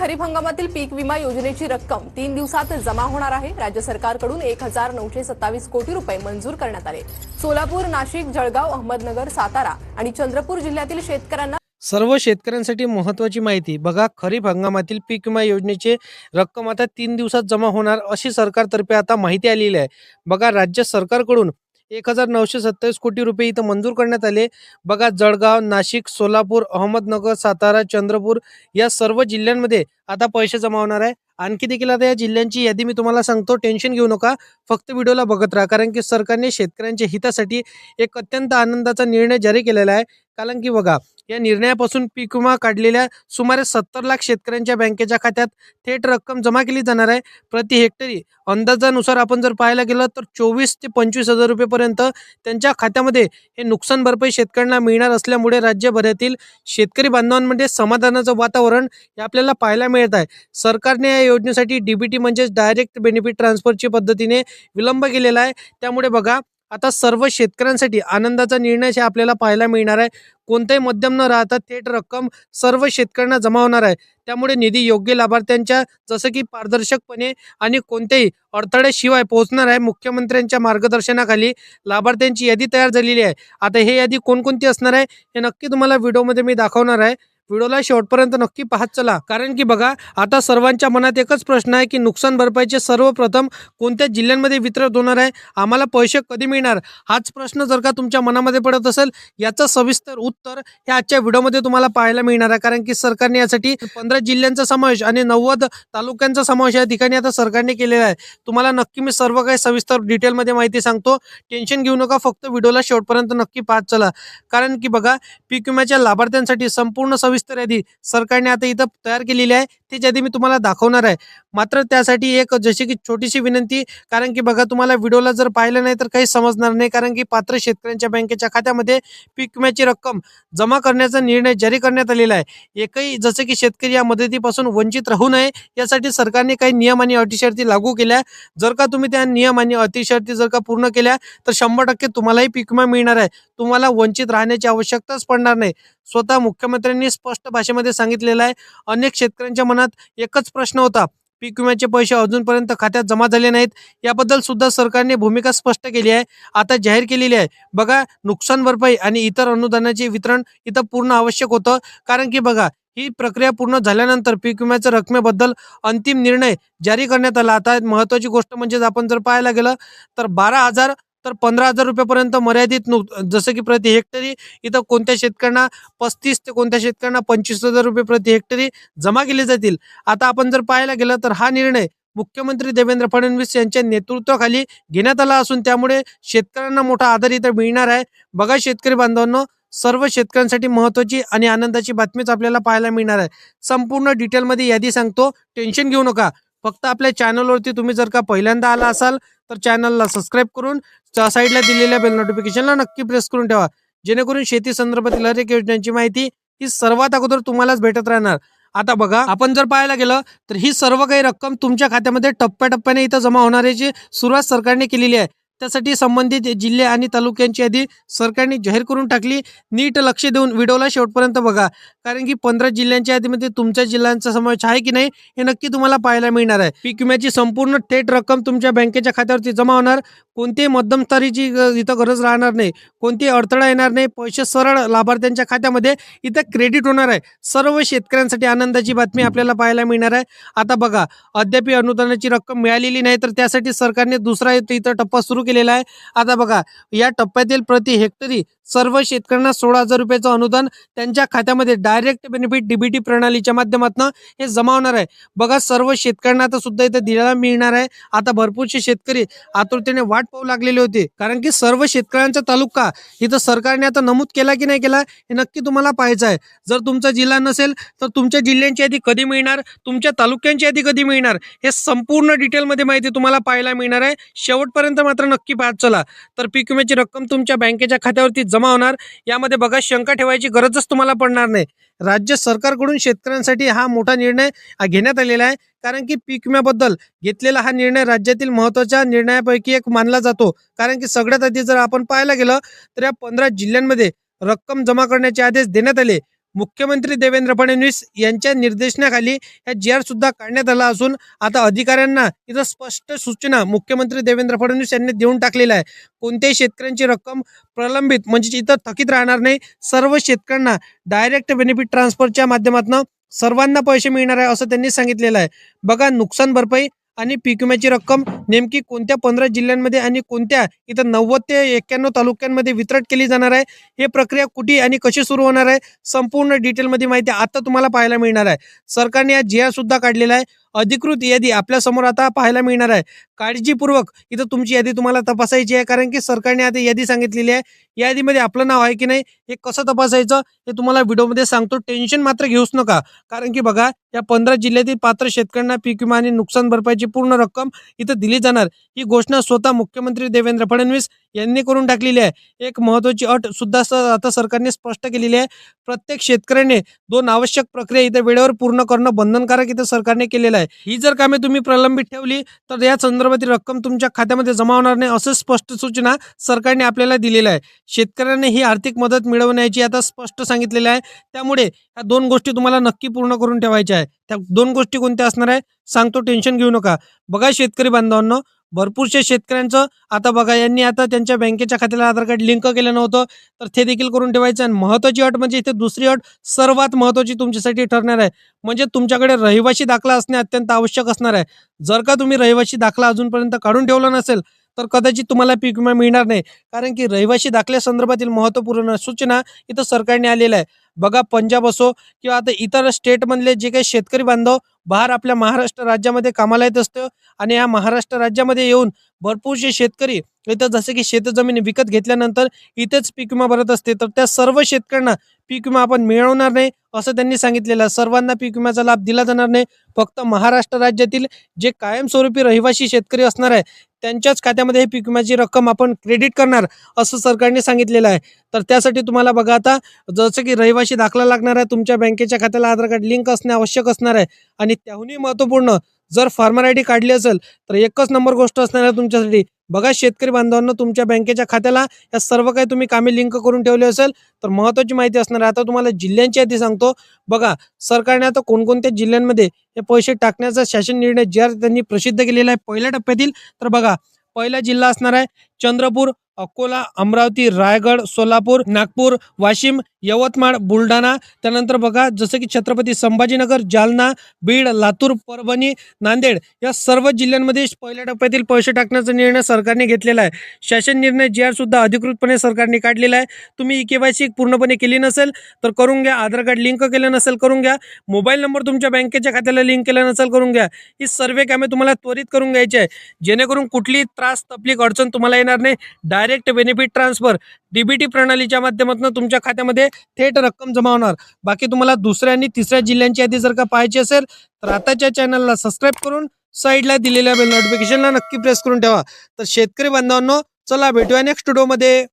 खरीप हंगामातील पीक विमा योजनेची रक्कम तीन दिवसात जमा होणार आहे. राज्य सरकारकडून एक हजार नऊशे सत्तावीस कोटी रुपये मंजूर करण्यात आले. सोलापूर नाशिक जळगाव अहमदनगर सातारा आणि चंद्रपूर जिल्ह्यातील शेतकऱ्यांना सर्व शेतकऱ्यांसाठी महत्त्वाची माहिती बघा खरीप हंगामातील पीक विमा योजनेचे रक्कम आता तीन दिवसात जमा होणार अशी सरकारतर्फे आता माहिती आलेली आहे. बघा राज्य सरकारकडून एक हजार नऊशे सत्तावीस कोटी रुपये इथं मंजूर करण्यात आले. बघा जळगाव नाशिक सोलापूर अहमदनगर सातारा चंद्रपूर या सर्व जिल्ह्यांमध्ये आता पैसे जमा होणार आहे. आणखी देखील आता या जिल्ह्यांची यादी मी तुम्हाला सांगतो. टेन्शन घेऊ नका. फक्त व्हिडिओला बघत राहा. कारण की सरकारने शेतकऱ्यांच्या हितासाठी एक अत्यंत आनंदाचा निर्णय जारी केलेला आहे. कारण की बघा या निर्णयापासून पीक विमा काढलेल्या सुमारे सत्तर लाख शेतकऱ्यांच्या बँकेच्या खात्यात थेट रक्कम जमा केली जाणार आहे. प्रति हेक्टरी अंदाजानुसार आपण जर पाहायला गेलं तर चोवीस ते पंचवीस हजार रुपयेपर्यंत त्यांच्या खात्यामध्ये हे नुकसान भरपाई शेतकऱ्यांना मिळणार असल्यामुळे राज्यभरातील शेतकरी बांधवांमध्ये समाधानाचं वातावरण हे आपल्याला पाहायला मिळत आहे. सरकारने या योजनेसाठी डीबीटी म्हणजेच डायरेक्ट बेनिफिट ट्रान्सफरची पद्धतीने विलंब केलेला आहे. त्यामुळे बघा आता सर्व शेतकऱ्यांसाठी आनंदाचा निर्णय हे आपल्याला पाहायला मिळणार आहे. कोणताही मध्यम न राहता थेट रक्कम सर्व शेतकऱ्यांना जमा होणार आहे. त्यामुळे निधी योग्य लाभार्थ्यांच्या जसं की पारदर्शकपणे आणि कोणत्याही अडथळ्याशिवाय पोहोचणार आहे मुख्यमंत्र्यांच्या मार्गदर्शनाखाली लाभार्थ्यांची यादी तयार झालेली आहे. आता हे यादी कोणकोणती असणार आहे हे नक्की तुम्हाला व्हिडिओमध्ये मी दाखवणार आहे. व्हिडिओला शेवटपर्यंत नक्की पाहत चला. कारण की बघा आता सर्वांच्या मनात एकच प्रश्न आहे की नुकसान भरपाईचे सर्वप्रथम कोणत्या जिल्ह्यांमध्ये वितरित होणार आहे? आम्हाला पैसे कधी मिळणार? हाच प्रश्न जर का तुमच्या मनामध्ये पडत असेल याचं सविस्तर उत्तर हे आजच्या व्हिडिओमध्ये तुम्हाला पाहायला मिळणार आहे. कारण की सरकारने यासाठी पंधरा जिल्ह्यांचा समावेश आणि नव्वद तालुक्यांचा समावेश या ठिकाणी आता सरकारने केलेला आहे. तुम्हाला नक्की मी सर्व काही सविस्तर डिटेलमध्ये माहिती सांगतो. टेन्शन घेऊ नका फक्त व्हिडिओला शेवटपर्यंत नक्की पाहत चला. कारण की बघा पीक विम्याच्या लाभार्थ्यांसाठी संपूर्ण सविस्तर यादी सरकारने आता इथं तयार केलेली आहे. तीच यादी मी तुम्हाला दाखवणार आहे. मात्र त्यासाठी एक जशी की छोटीशी विनंती कारण की बघा तुम्हाला व्हिडिओला जर पाहिलं नाही तर काही समजणार नाही कारण की पात्र शेतकऱ्यांच्या बँकेच्या खात्यामध्ये पीक विम्याची रक्कम जमा करण्याचा निर्णय जारी करण्यात आलेला आहे. एकही जसे की शेतकरी या मदतीपासून वंचित राहू नये यासाठी सरकारने काही नियम आणि अटीशर्ती लागू केल्या. जर का तुम्ही त्या नियम आणि अतिशर्ती जर का पूर्ण केल्या तर शंभर टक्के तुम्हालाही पीक विमा मिळणार आहे. तुम्हाला वंचित राहण्याची आवश्यकताच पडणार नाही. स्वतः मुख्यमंत्र्यांनी स्पष्ट स्पष्ट भाषेमध्ये सांगितलेलं आहे. अनेक शेतकऱ्यांच्या मनात एकच प्रश्न होता. पीक विम्याचे पैसे अजूनपर्यंत खात्यात जमा झाले नाहीत. याबद्दल सुद्धा सरकारने भूमिका स्पष्ट केली आहे. आता जाहीर केलेली आहे. बघा नुकसान भरपाई आणि इतर अनुदानाचे वितरण इथं पूर्ण आवश्यक होतं. कारण की बघा ही प्रक्रिया पूर्ण झाल्यानंतर पीक विम्याच्या रकमेबद्दल अंतिम निर्णय जारी करण्यात आला. आता महत्वाची गोष्ट म्हणजे आपण जर पाहायला गेलं तर बारा हजार तर पंधरा हजार रुपयापर्यंत मर्यादित नु जसं की प्रति हेक्टरी इथं कोणत्या शेतकऱ्यांना पस्तीस ते कोणत्या शेतकऱ्यांना पंचवीस हजार रुपये प्रति हेक्टरी जमा केले जातील? आता आपण जर पाहायला गेलं तर हा निर्णय मुख्यमंत्री देवेंद्र फडणवीस यांच्या नेतृत्वाखाली घेण्यात आला असून त्यामुळे शेतकऱ्यांना मोठा आधार इथं मिळणार आहे. बघा शेतकरी बांधवांनो सर्व शेतकऱ्यांसाठी महत्वाची आणि आनंदाची बातमीच आपल्याला पाहायला मिळणार आहे. संपूर्ण डिटेलमध्ये यादी सांगतो. टेन्शन घेऊ नका. फक्त आपल्या चॅनलवरती तुम्ही जर का पहिल्यांदा आला असाल तर चॅनलला सबस्क्राईब करून साईडला दिलेल्या बेल नोटिफिकेशनला नक्की प्रेस करून ठेवा. जेणेकरून शेती संदर्भातील हर एक योजनांची माहिती ही सर्वात अगोदर तुम्हालाच भेटत राहणार. आता बघा आपण जर पाहायला गेलं तर ही सर्व काही रक्कम तुमच्या खात्यामध्ये टप्प्याटप्प्याने इथं जमा होणाऱ्याची सुरुवात सरकारने केलेली आहे. त्यासाठी संबंधित जिल्हे आणि तालुक्यांची यादी सरकारने जाहीर करून टाकली. नीट लक्ष देऊन व्हिडिओला शेवटपर्यंत बघा. कारण की पंधरा जिल्ह्यांच्या यादीमध्ये तुमच्या जिल्ह्यांचा समावेश आहे की नाही हे नक्की तुम्हाला पाहायला मिळणार आहे. पीक विम्याची संपूर्ण थेट रक्कम तुमच्या बँकेच्या खात्यावरती जमा होणार. कोणतीही मध्यमस्तरीची इथं गरज राहणार नाही. कोणतीही अडथळा येणार नाही. पैसे सरळ लाभार्थ्यांच्या खात्यामध्ये इथं क्रेडिट होणार आहे. सर्व शेतकऱ्यांसाठी आनंदाची बातमी आपल्याला पाहायला मिळणार आहे. आता बघा अद्याप अनुदानाची रक्कम मिळालेली नाही तर त्यासाठी सरकारने दुसरा इथं इथं टप्पा सुरू केलेला आहे. आता बघा या टप्प्यातील प्रति हेक्टरी सर्व शेतकऱ्यांना सोळा हजार रुपयाचं अनुदान त्यांच्या खात्यामध्ये डायरेक्ट बेनिफिट डीबीटी प्रणालीच्या माध्यमातून हे जमा होणार आहे. बघा सर्व शेतकऱ्यांना आता सुद्धा इथं दिल्याला मिळणार आहे. आता भरपूरसे शेतकरी आतुरतेने वाट पाहू लागलेले होते. कारण की सर्व शेतकऱ्यांचा तालुका इथं सरकारने आता नमूद केला की नाही केला हे नक्की तुम्हाला पाहायचं आहे. जर तुमचा जिल्हा नसेल तर तुमच्या जिल्ह्यांची यादी कधी मिळणार? तुमच्या तालुक्यांची यादी कधी मिळणार? हे संपूर्ण डिटेलमध्ये माहिती तुम्हाला पाहायला मिळणार आहे. शेवटपर्यंत मात्र नक्की पाहत चला. तर पीक विम्याची रक्कम तुमच्या बँकेच्या खात्यावरती जमा जमा होणार? यामध्ये बघा शंका ठेवायची गरजच तुम्हाला पडणार नाही. राज्य सरकारकडून शेतकऱ्यांसाठी हा मोठा निर्णय घेण्यात आलेला आहे. कारण की पीक विम्याबद्दल घेतलेला हा निर्णय राज्यातील महत्त्वाच्या निर्णयापैकी एक मानला जातो. कारण की सगळ्यात आधी जर आपण पाहायला गेलं तर या पंधरा जिल्ह्यांमध्ये रक्कम जमा करण्याचे आदेश देण्यात आले. मुख्यमंत्री देवेंद्र फडणवीस यांच्या निर्देशनाखाली ह्या जी आर सुद्धा काढण्यात आला असून आता अधिकाऱ्यांना इथं स्पष्ट सूचना मुख्यमंत्री देवेंद्र फडणवीस यांनी देऊन टाकलेल्या आहे. कोणत्याही शेतकऱ्यांची रक्कम प्रलंबित म्हणजे इथं थकीत राहणार नाही. सर्व शेतकऱ्यांना डायरेक्ट बेनिफिट ट्रान्सफरच्या माध्यमातून सर्वांना पैसे मिळणार आहे असं त्यांनी सांगितलेलं आहे. बघा नुकसान भरपाई आणि पीक विम्याची रक्कम नेमकी कोणत्या पंधरा जिल्ह्यांमध्ये आणि कोणत्या इथं नव्वद ते एक्क्याण्णव तालुक्यांमध्ये वितरण केली जाणार आहे? हे प्रक्रिया कुठे आणि कशी सुरू होणार आहे? संपूर्ण डिटेलमध्ये माहिती आता तुम्हाला पाहायला मिळणार आहे. सरकारने या जी आर सुद्धा काढलेला आहे. अधिकृत यादी आपल्यासमोर आता पाहायला मिळणार आहे. काळजीपूर्वक इथं तुमची यादी तुम्हाला तपासायची आहे कारण की सरकारने आता यादी सांगितलेली आहे. यादीमध्ये आपलं नाव आहे की नाही हे कसं तपासायचं हे तुम्हाला व्हिडिओमध्ये सांगतो. टेन्शन मात्र घेऊच नका कारण की बघा या पंधरा जिल्ह्यातील पात्र शेतकऱ्यांना पीक विमा आणि नुकसान भरपाईची पूर्ण रक्कम इथं दिली जाणार. ही घोषणा स्वतः मुख्यमंत्री देवेंद्र फडणवीस यांनी करून टाकलेली आहे. एक महत्वाची अट सुद्धा स- आता सरकारने स्पष्ट केलेली आहे. प्रत्येक शेतकऱ्याने दोन आवश्यक प्रक्रिया इथे वेळेवर पूर्ण करणं बंधनकारक इथं सरकारने केलेलं आहे. ही जर कामे तुम्ही प्रलंबित ठेवली तर या संदर्भातील रक्कम तुमच्या खात्यामध्ये जमा होणार नाही असं स्पष्ट सूचना सरकारने आपल्याला दिलेल्या आहे. शेतकऱ्यांना ही आर्थिक मदत मिळवण्याची आता स्पष्ट सांगितलेलं आहे. त्यामुळे ह्या दोन गोष्टी तुम्हाला नक्की पूर्ण करून ठेवायच्या आहे त्या दोन गोष्टी कोणत्या असणार आहे सांगतो टेन्शन घेऊ नका. बघा शेतकरी बांधवांनो भरपूरशे शेतकऱ्यांचं आता बघा यांनी आता त्यांच्या बँकेच्या खात्याला आधार कार्ड लिंक केलं नव्हतं तर ते देखील करून ठेवायचं. आणि महत्वाची अट म्हणजे इथे दुसरी अट सर्वात महत्वाची तुमच्यासाठी ठरणार आहे. म्हणजे तुमच्याकडे रहिवासी दाखला असणे अत्यंत आवश्यक असणार आहे. जर का तुम्ही रहिवासी दाखला अजूनपर्यंत काढून ठेवला नसेल तर कदाचित तुम्हाला पीक विमा मिळणार नाही. कारण की रहिवासी दाखल्या संदर्भातील महत्त्वपूर्ण सूचना इथं सरकारने आलेल्या आहे बघा पंजाब असो किंवा आता इतर स्टेटमधले जे काही शेतकरी बांधव बाहेर आपल्या महाराष्ट्र राज्यामध्ये कामाला येत असतो आणि या महाराष्ट्र राज्यामध्ये येऊन भरपूरसे शेतकरी इथं जसे की शेतजमीन विकत घेतल्यानंतर इथेच पीक विमा भरत असते. तर त्या सर्व शेतकऱ्यांना पीक विमा आपण मिळवणार नाही असं त्यांनी सांगितलेलं आहे. सर्वांना पीक विम्याचा लाभ दिला जाणार नाही. फक्त महाराष्ट्र राज्यातील जे कायमस्वरूपी रहिवासी शेतकरी असणार आहे त्यांच्याच खात्यामध्ये हे पीक विम्याची रक्कम आपण क्रेडिट करणार असं सरकारने सांगितलेलं आहे. तर त्यासाठी तुम्हाला बघा आता जसं की रहिवासी दाखला लागणार आहे तुमच्या बँकेच्या खात्याला आधार कार्ड लिंक असणे आवश्यक असणार आहे. आणि त्याहूनही महत्त्वपूर्ण जर फार्मर आय डी काढली असेल तर एकच नंबर गोष्ट असणार आहे तुमच्यासाठी. बघा शेतकरी बांधवांना तुमच्या बँकेच्या खात्याला या सर्व काही तुम्ही कामे लिंक करून ठेवले असेल तर महत्त्वाची माहिती असणार आहे. आता तुम्हाला जिल्ह्यांची यादी सांगतो. बघा सरकारने आता कोणकोणत्या जिल्ह्यांमध्ये हे पैसे टाकण्याचा शासन निर्णय ज्या त्यांनी प्रसिद्ध केलेला आहे पहिल्या टप्प्यातील तर बघा पहिला जिल्हा असणार आहे चंद्रपूर अकोला अमरावती रायगड सोलापूर नागपूर वाशिम यवतमाळ बुलढाणा. त्यानंतर बघा जसं की छत्रपती संभाजीनगर जालना बीड लातूर परभणी नांदेड या सर्व जिल्ह्यांमध्ये पहिल्या टप्प्यातील पैसे टाकण्याचा निर्णय सरकारने घेतलेला आहे. शासन निर्णय जे आर सुद्धा अधिकृतपणे सरकारने काढलेला आहे. तुम्ही के वाय सी पूर्णपणे केली नसेल तर करून घ्या. आधार कार्ड लिंक केलं नसेल करून घ्या. मोबाईल नंबर तुमच्या बँकेच्या खात्याला लिंक केला नसेल करून घ्या. ही सर्व कामे तुम्हाला त्वरित करून घ्यायची आहे. जेणेकरून कुठलीही त्रास तकलीफ अडचण तुम्हाला येणार नाही. डायरेक्ट बेनिफिट ट्रान्सफर डीबीटी प्रणालीच्या माध्यमातून तुमच्या खात्यामध्ये थेट रक्कम जमा होणार. बाकी तुम्हाला दुसऱ्या आणि तिसऱ्या जिल्ह्यांची यादी जर का पाहायची असेल तर आताच्या चॅनलला सबस्क्राईब करून साईडला दिलेल्या बेल नोटिफिकेशनला नक्की प्रेस करून ठेवा. तर शेतकरी बांधवांनो चला भेटूया नेक्स्ट व्हिडिओमध्ये